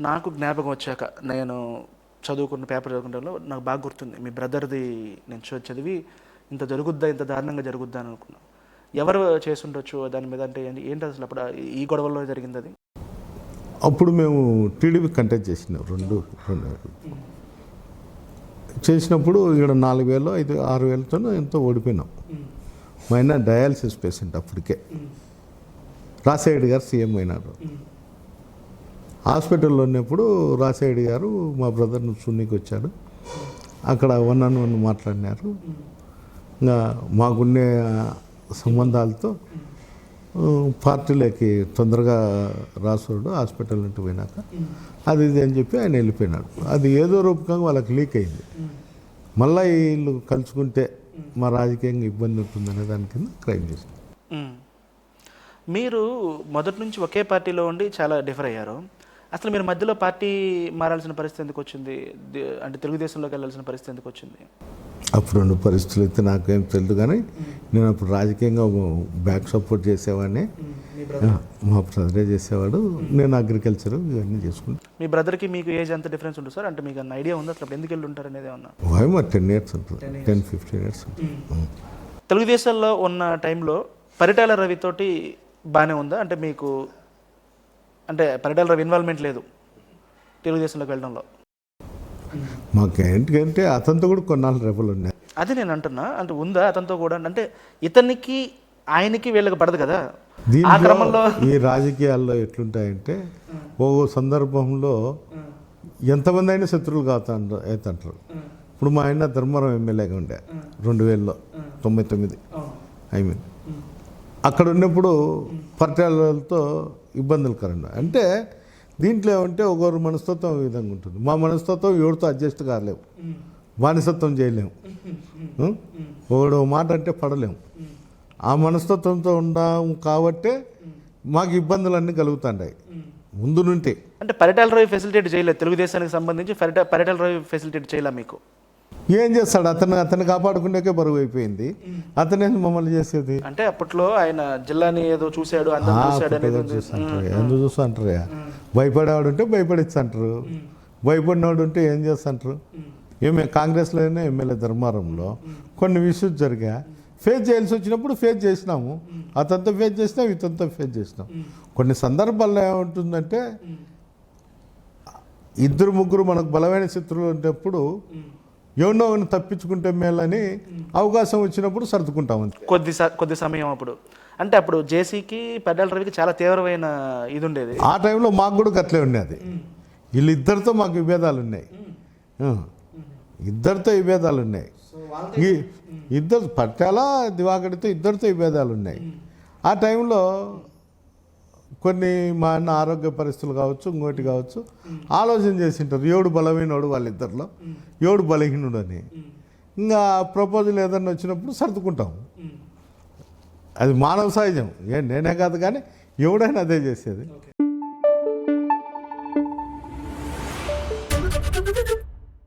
నాకు జ్ఞాపకం వచ్చాక నేను చదువుకున్న పేపర్ చదువుకుంటే నాకు బాగా గుర్తుంది. మీ బ్రదర్ది నేను చూ- చదివి ఇంత జరుగుద్దా ఇంత దారుణంగా జరుగుద్దా అని అనుకున్నాను ఎవరు చేసుండొచ్చు దాని మీద అంటే ఏంటి ఏంటి అసలు అప్పుడు ఈ గొడవల్లో జరిగింది అది అప్పుడు మేము టీడీపీ కంటెక్ట్ చేసినాం రెండు రెండు. చేసినప్పుడు ఇక్కడ నాలుగు వేలు ఐదు ఆరు వేలతో ఎంతో ఓడిపోయినాం. మా ఆయన డయాలసిస్ పేషెంట్ అప్పటికే. రాజశేఖర్ గారు సీఎం అయినారు. హాస్పిటల్లో ఉన్నప్పుడు రాసేడి గారు మా బ్రదర్ని సున్నీకి వచ్చాడు అక్కడ వన్ అన్ వన్ మాట్లాడినారు. ఇంకా మాకున్నే సంబంధాలతో పార్టీలోకి తొందరగా రాసోడు హాస్పిటల్ నుండి పోయినాక. అది ఇది అని చెప్పి ఆయన వెళ్ళిపోయినాడు. అది ఏదో రూపకంగా వాళ్ళకి లీక్ అయింది. మళ్ళీ వీళ్ళు కలుసుకుంటే మా రాజకీయంగా ఇబ్బంది ఉంటుందనే దాని కింద క్రైమ్ చేసింది మీరు మొదటి నుంచి ఒకే పార్టీలో ఉండి చాలా డిఫర్ అయ్యారు. అసలు మీరు మధ్యలో పార్టీ మారాల్సిన పరిస్థితి ఎందుకు వచ్చింది? అంటే తెలుగుదేశంలోకి వెళ్ళాల్సిన పరిస్థితి ఎందుకు వచ్చింది? అప్పుడున్న పరిస్థితులు అయితే నాకేం తెలియదు కానీ నేను అప్పుడు రాజకీయంగా బ్యాక్ సపోర్ట్ చేసేవాడిని. మా బ్రదరే? చేసేవాడు. నేను అగ్రికల్చర్ ఇవన్నీ చేసుకుంటాను మీ బ్రదర్కి మీకు ఏజ్ ఎంత డిఫరెన్స్ ఉంటుంది సార్? అంటే మీకు అన్న ఐడియా ఉందా? అసలు అప్పుడు ఎందుకు వెళ్ళి ఉంటారు అనేది ఏమన్నా? టెన్ ఇయర్స్ ఉంటుంది టెన్ ఫిఫ్టీన్ ఇయర్స్ ఉంటుంది తెలుగుదేశంలో ఉన్న టైంలో పరిటాల రవితోటి బాగానే ఉందా? అంటే మీకు అంటే పరిటాల రవి ఇన్వాల్వ్మెంట్ లేదు. తెలుగుదేశంలోకి వెళ్ళడంలో. మాకేంటికంటే అతనితో కూడా కొన్నాళ్ళు రెబలు ఉన్నాయి. అది నేను అంటున్నా. అంటే ఉందా అతనితో కూడా? అంటే ఇతనికి ఆయనకి వీళ్ళకి పడదు కదా? ఆ క్రమంలో ఈ రాజకీయాల్లో ఎట్లుంటాయంటే ఓ సందర్భంలో ఎంతమంది అయినా శత్రువులు కావుతాండ్రు అవుతాంటారు. ఇప్పుడు మా ఆయన ధర్మవరం ఎమ్మెల్యేగా ఉండే రెండు వేలలో తొంభై తొమ్మిది. I mean. అక్కడ ఉన్నప్పుడు పర్యాలతో ఇబ్బందులు కరండి. అంటే దీంట్లో ఏమంటే ఒకరు మనస్తత్వం ఈ విధంగా ఉంటుంది. మా మనస్తత్వం ఎవరితో అడ్జస్ట్ కాలేము బానిసత్వం చేయలేము? ఒకడు మాట అంటే పడలేము ఆ మనస్తత్వంతో ఉండాం కాబట్టే మాకు ఇబ్బందులన్నీ కలుగుతుంటాయి ముందు నుండి. అంటే పరిటాల రవి ఫెసిలిటేట్ చేయలేదు. తెలుగుదేశానికి సంబంధించి పరిట పరిటాల రవి ఫెసిలిటేట్ చేయలే మీకు? ఏం చేస్తాడు? అతను అతను కాపాడుకునేకే బరువు అయిపోయింది. అతనే మమ్మల్ని చేసేది? అంటే అప్పట్లో ఆయన జిల్లాని ఏదో చూశాడు ఎందుకు చూస్తుంటారు భయపడేవాడు ఉంటే భయపడిస్తుంటారు. భయపడినవాడు ఉంటే ఏం చేస్తుంటారు? ఏమే కాంగ్రెస్లోనే ఎమ్మెల్యే ధర్మారంలో కొన్ని విషయాలు జరిగా. ఫేస్ చేయాల్సి వచ్చినప్పుడు ఫేస్ చేసినాము. అతనితో ఫేస్ చేసినాం ఇతనితో ఫేస్ చేసినాం. కొన్ని సందర్భాల్లో ఏముంటుందంటే ఇద్దరు ముగ్గురు మనకు బలమైన శత్రువులు ఉన్నప్పుడు ఎవరినో ఒకరిని తప్పించుకుంటే మేలని అవకాశం వచ్చినప్పుడు సర్దుకుంటాం అంతే. కొద్ది స- కొద్ది సమయం అప్పుడు. అంటే అప్పుడు జేసీకి పరిటాల రవికి చాలా తీవ్రమైన ఇది ఉండేది ఆ టైంలో మాకు కూడా అట్లే ఉండేది. వీళ్ళిద్దరితో మాకు విభేదాలు ఉన్నాయి. ఇద్దరితో విభేదాలు ఉన్నాయి. ఈ ఇద్దరు పట్టాల దివాకడితో ఇద్దరితో విభేదాలు ఉన్నాయి. ఆ టైంలో కొన్ని మా అన్న ఆరోగ్య పరిస్థితులు కావచ్చు ఇంకోటి కావచ్చు. ఆలోచన చేసింటారు. ఎవడు బలమైనోడు వాళ్ళిద్దరిలో. ఎవడు బలహీనుడు అని ఇంకా ప్రపోజల్ ఏదన్నా వచ్చినప్పుడు సర్దుకుంటాం. అది మానవ సహజం. ఏ నేనే కాదు కానీ ఎవడైనా అదే చేసేది.